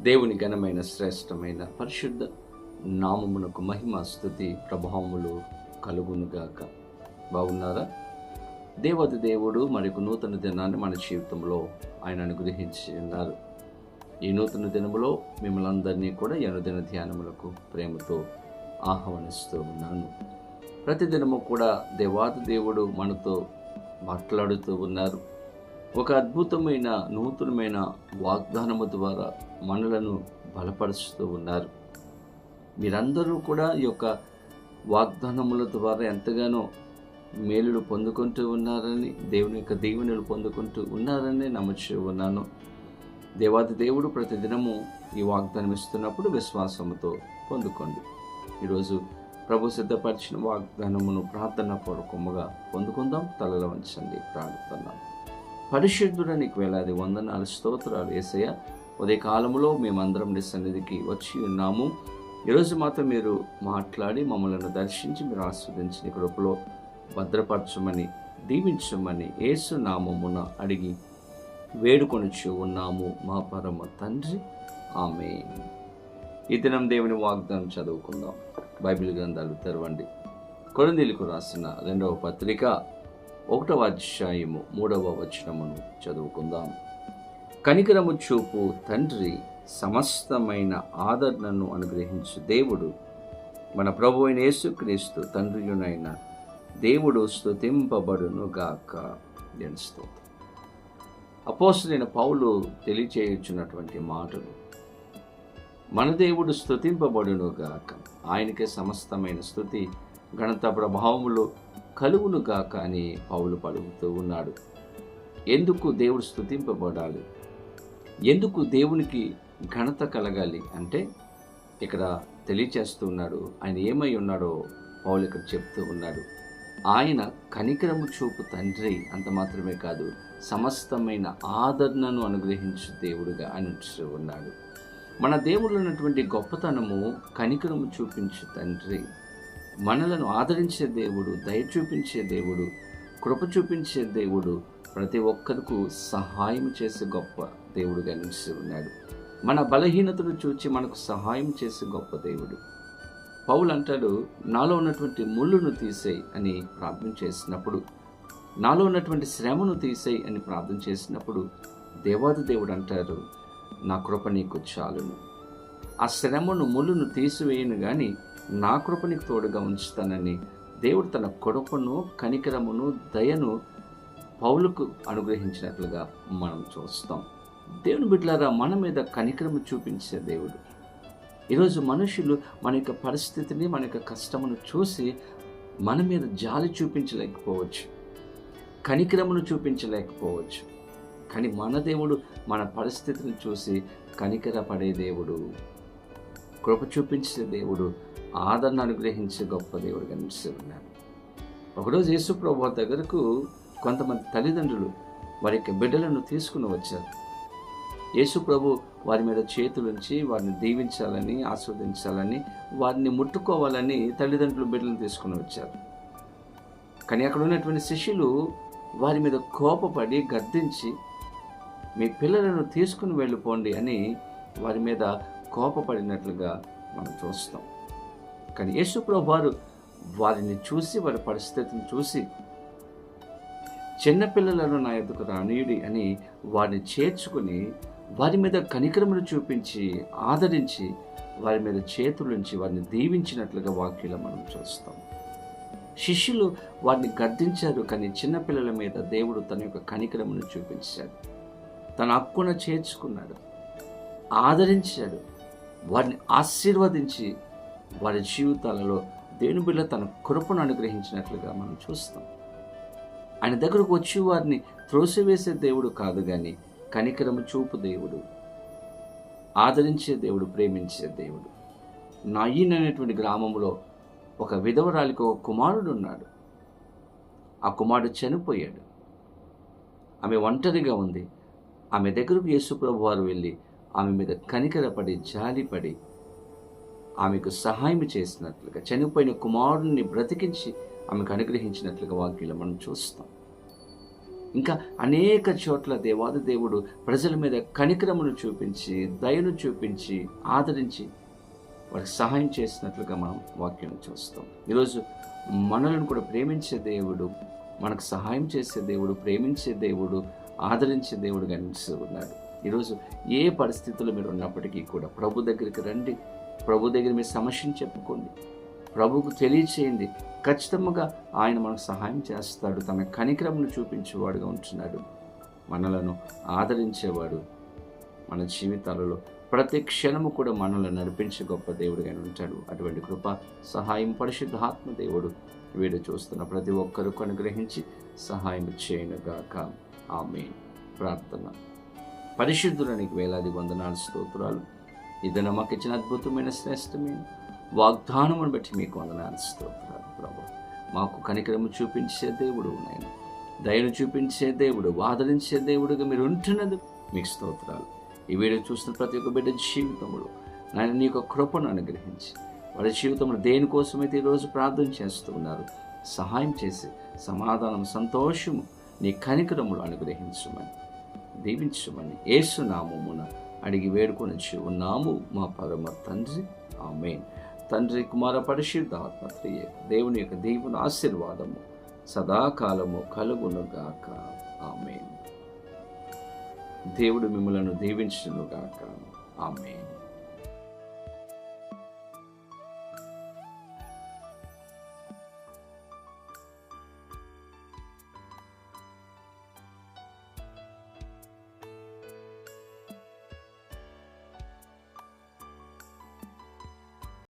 దేవుని ఘనమైన శ్రేష్టమైన పరిశుద్ధ నామమునకు మహిమ స్థుతి ప్రభావములు కలుగునుగాక బాగున్నారా? దేవత దేవుడు మనకు నూతన దినాన్ని మన జీవితంలో ఆయన అనుగ్రహించి ఉన్నారు. ఈ నూతన దినములో మిమ్మల్ని అందరినీ కూడా ఎనుదిన ధ్యానములకు ప్రేమతో ఆహ్వానిస్తూ ఉన్నాను. ప్రతిదినము కూడా దేవాది దేవుడు మనతో మాట్లాడుతూ ఉన్నారు. ఒక అద్భుతమైన నూతనమైన వాగ్దానము ద్వారా మనలను బలపరుస్తూ ఉన్నారు. మీరందరూ కూడా ఈ యొక్క వాగ్దానముల ద్వారా ఎంతగానో మేలులు పొందుకుంటూ ఉన్నారని దేవుని యొక్క దీవెనలు పొందుకుంటూ ఉన్నారని నమ్ముచూ ఉన్నాను. దేవాది దేవుడు ప్రతిదినము ఈ వాగ్దానం ఇస్తున్నప్పుడు విశ్వాసముతో పొందుకోండి. ఈరోజు ప్రభు సిద్ధపరిచిన వాగ్దానమును ప్రార్థన పూర్వకముగా పొందుకుందాం. తలలో వంచండి. ప్రార్థన పరిశుద్ధుడ నీకు వేలాది వందనాలు స్తోత్రాలు. ఏసయ్య ఉదయ కాలంలో మేమందరం నీ సన్నిధికి వచ్చి ఉన్నాము. ఈరోజు మాత్రం మీరు మాట్లాడి మమ్మల్ని దర్శించి మీరు ఆస్వాదించి నీ కృపలో భద్రపరచమని దీవించమని ఏసు నామమున అడిగి వేడుకొనిచ్చు ఉన్నాము మా పరమ తండ్రి. ఆమె ఈ దినం దేవుని వాగ్దానం చదువుకుందాం. బైబిల్ గ్రంథాలు తెరవండి. కొరందీలకు రాసిన రెండవ పత్రిక ఒకటవ అధ్యాయము మూడవ వచనమును చదువుకుందాం. కనికరము చూపు తండ్రి సమస్తమైన ఆదరణను అనుగ్రహించు దేవుడు. మన ప్రభు అయిన యేసుక్రీస్తు తండ్రియునైన దేవుడు స్తుతింపబడును గాక స్తోత్రం. పౌలు తెలియచేయుచున్నటువంటి మాటలు. మన దేవుడు స్తుతింపబడును గాక ఆయనకే సమస్తమైన స్థుతి ఘనత ప్రభావములు కలుగునుగాక అని పౌలు పలుకుతూ ఉన్నాడు. ఎందుకు దేవుడు స్థుతింపబడాలి ఎందుకు దేవునికి ఘనత కలగాలి? అంటే ఇక్కడ తెలియచేస్తూ ఉన్నాడు. ఆయన ఏమై ఉన్నాడో పౌలు ఇక్కడ చెప్తూ ఉన్నాడు. ఆయన కనికరము చూపు తండ్రి అంత మాత్రమే కాదు సమస్తమైన ఆదరణను అనుగ్రహించు దేవుడుగా అనిపిస్తూ ఉన్నాడు. మన దేవుడు ఉన్నటువంటి గొప్పతనము కనికరము చూపించు తండ్రి. మనలను ఆదరించే దేవుడు దయ చూపించే దేవుడు కృప చూపించే దేవుడు ప్రతి ఒక్కరికి సహాయం చేసే గొప్ప దేవుడుగా నిలిచి ఉన్నాడు. మన బలహీనతను చూచి మనకు సహాయం చేసే గొప్ప దేవుడు. పౌలు అంటాడు నాలో ఉన్నటువంటి ముళ్ళును తీసేయి అని ప్రార్థన చేసినప్పుడు నాలో ఉన్నటువంటి శ్రమను తీసేయి అని ప్రార్థన చేసినప్పుడు దేవాది దేవుడు అంటారు నా కృప నీకు చాలును. ఆ శ్రమను ముళ్ళును తీసివేయను కానీ నా కృప నీకు తోడుగా ఉంచుతానని దేవుడు తన కొడుకును కనికరమును దయను పౌలకు అనుగ్రహించినట్లుగా మనం చూస్తాం. దేవుని బిడ్డలారా మన మీద కనికరము చూపించే దేవుడు. ఈరోజు మనుషులు మన యొక్క పరిస్థితిని మన యొక్క కష్టమును చూసి మన మీద జాలి చూపించలేకపోవచ్చు. కనికరమును చూపించలేకపోవచ్చు. కానీ మన దేవుడు మన పరిస్థితిని చూసి కనికరపడే దేవుడు కృప చూపించే దేవుడు ఆదరణ అనుగ్రహించే గొప్ప దేవుడు కనిపిస్తూ ఉన్నారు. ఒకరోజు యేసు ప్రభు దగ్గరకు కొంతమంది తల్లిదండ్రులు వారి యొక్క బిడ్డలను తీసుకుని వచ్చారు. యేసు ప్రభు వారి మీద చేతులుంచి వారిని దీవించాలని ఆస్వాదించాలని వారిని ముట్టుకోవాలని తల్లిదండ్రులు బిడ్డలను తీసుకుని వచ్చారు. కానీ అక్కడ ఉన్నటువంటి శిష్యులు వారి మీద కోపపడి గద్దించి మీ పిల్లలను తీసుకుని వెళ్ళిపోండి అని వారి మీద కోపపడినట్లుగా మనం చూస్తాం. కానీ యేసుప్రభు వారు వారిని చూసి వారి పరిస్థితిని చూసి చిన్నపిల్లలను నా ఎదుకు రానీయుడి అని వారిని చేర్చుకుని వారి మీద కనికరమును చూపించి ఆదరించి వారి మీద చేతులుంచి వారిని దీవించినట్లుగా వాక్యలో మనం చూస్తాం. శిష్యులు వారిని గద్దించారు కానీ చిన్నపిల్లల మీద దేవుడు తన యొక్క కనికరమును చూపించాడు. తన హక్కున చేర్చుకున్నాడు ఆదరించాడు వారిని ఆశీర్వదించి వారి జీవితాలలో దేవుని బిడ్డ తన కృపను అనుగ్రహించినట్లుగా మనం చూస్తాం. ఆయన దగ్గరకు వచ్చి వారిని త్రోసివేసే దేవుడు కాదు కానీ కనికరము చూపు దేవుడు ఆదరించే దేవుడు ప్రేమించే దేవుడు. నాయిన్ అనేటువంటి గ్రామంలో ఒక విధవరాలికి ఒక కుమారుడు ఉన్నాడు. ఆ కుమారుడు చనిపోయాడు. ఆమె ఒంటరిగా ఉంది. ఆమె దగ్గరకు యేసుప్రభు వారు వెళ్ళి ఆమె మీద కనికరపడి జాలిపడి ఆమెకు సహాయం చేసినట్లుగా చనిపోయిన కుమారుడిని బ్రతికించి ఆమెకు అనుగ్రహించినట్లుగా వాక్యంలో మనం చూస్తాం. ఇంకా అనేక చోట్ల దేవాది దేవుడు ప్రజల మీద కనికరమును చూపించి దయను చూపించి ఆదరించి వారికి సహాయం చేసినట్లుగా మనం వాక్యం చూస్తాం. ఈరోజు మనలను కూడా ప్రేమించే దేవుడు మనకు సహాయం చేసే దేవుడు ప్రేమించే దేవుడు ఆదరించే దేవుడు కనిపిస్తూ ఉన్నాడు. ఈరోజు ఏ పరిస్థితుల్లో మీరు ఉన్నప్పటికీ కూడా ప్రభు దగ్గరికి రండి. ప్రభు దగ్గర మీ సమస్యను చెప్పుకోండి. ప్రభుకు తెలియచేయండి. ఖచ్చితంగా ఆయన మనకు సహాయం చేస్తాడు. తన కనికరమును చూపించేవాడుగా ఉంటున్నాడు. మనలను ఆదరించేవాడు మన జీవితాలలో ప్రతి క్షణము కూడా మనల్ని నడిపించే గొప్ప దేవుడుగా ఉంటాడు. అటువంటి కృప సహాయం పరిశుద్ధాత్మ దేవుడు వీడు చూస్తున్న ప్రతి ఒక్కరూ అనుగ్రహించి సహాయం చేయనుగాక. ఆమె ప్రార్థన. పరిశుద్ధులనికి వేలాది వందనాలు స్తోత్రాలు. ఇది మాకు ఇచ్చిన అద్భుతమైన శ్రేష్టమైన వాగ్దానమును బట్టి మీకు వందనాలు స్తోత్రాలు ప్రభు. మాకు కనికరము చూపించే దేవుడు నాయన దయను చూపించే దేవుడు వాదరించే దేవుడుగా మీరు ఉంటున్నది మీకు స్తోత్రాలు. ఈ వీడియో చూస్తున్న ప్రతి ఒక్క బిడ్డ జీవితంలో నాయన నీ యొక్క కృపను అనుగ్రహించి వారి జీవితంలో దేనికోసమైతే ఈరోజు ప్రార్థన చేస్తూ ఉన్నారు సహాయం చేసి సమాధానం సంతోషము నీ కనికరములు అనుగ్రహించమని దీవించమని ఏసునామమున అడిగి వేడుకొని ఉన్నాము మా పరమ తండ్రి. ఆమె తండ్రి కుమార పరిశుద్ధాత్మ దేవుని యొక్క దేవుని ఆశీర్వాదము సదాకాలము కలుగునుగాక. ఆమె దేవుడు మిమ్మలను దీవించునుగాక. ఆమెను.